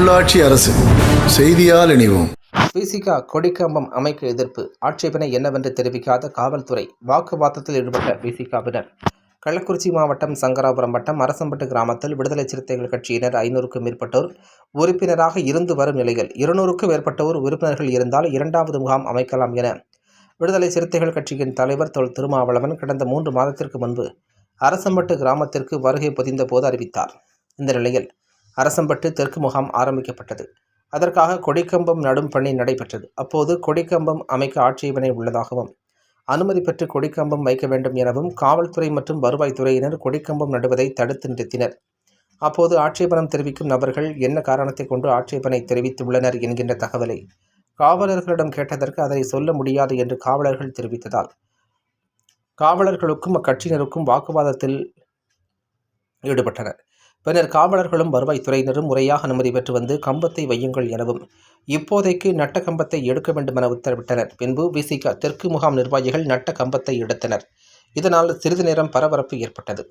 உள்ளாட்சி அரசு செய்தியால் இணைவோம். விசிகா கொடிக்கம்பம் அமைக்க எதிர்ப்பு ஆட்சேபனை என்னவென்று தெரிவிக்காத காவல்துறை வாக்குவாதத்தில் ஈடுபட்ட விசிகாவினர். கள்ளக்குறிச்சி மாவட்டம் சங்கராபுரம் வட்டம் அரசம்பட்டு கிராமத்தில் விடுதலை சிறுத்தைகள் கட்சியினர் ஐநூறுக்கும் மேற்பட்டோர் உறுப்பினராக இருந்து வரும் நிலையில் இருநூறுக்கும் மேற்பட்டோர் உறுப்பினர்கள் இருந்தால் இரண்டாவது முகாம் அமைக்கலாம் என விடுதலை சிறுத்தைகள் கட்சியின் தலைவர் தொல் திருமாவளவன் கடந்த மூன்று மாதத்திற்கு முன்பு அரசம்பட்டு கிராமத்திற்கு வருகை புதிந்த போது அறிவித்தார். இந்த நிலையில் அரசம்பட்டு தெற்கு முகாம் ஆரம்பிக்கப்பட்டது. அதற்காக கொடிக்கம்பம் நடும் பணி நடைபெற்றது. அப்போது கொடிக்கம்பம் அமைக்க ஆட்சேபனை உள்ளதாகவும் அனுமதி பெற்று கொடிக்கம்பம் வைக்க வேண்டும் எனவும் காவல்துறை மற்றும் வருவாய்த்துறையினர் கொடிக்கம்பம் நடுவதை தடுத்து நிறுத்தினர். அப்போது ஆட்சேபனம் தெரிவிக்கும் நபர்கள் என்ன காரணத்தை கொண்டு ஆட்சேபனை தெரிவித்துள்ளனர் என்கின்ற தகவலை காவலர்களிடம் கேட்டதற்கு அதனை சொல்ல முடியாது என்று காவலர்கள் தெரிவித்ததால் காவலர்களுக்கும் அக்கட்சியினருக்கும் வாக்குவாதத்தில் ஈடுபட்டனர். பின்னர் காவலர்களும் வருவாய்த்துறையினரும் முறையாக அனுமதி பெற்று வந்து கம்பத்தை வையுங்கள் எனவும் இப்போதைக்கு நட்ட கம்பத்தை எடுக்க வேண்டுமென உத்தரவிட்டனர். பின்பு விசிக தெற்கு முகாம் நிர்வாகிகள் நட்ட கம்பத்தை எடுத்தனர். இதனால் சிறிது நேரம் பரபரப்பு ஏற்பட்டது.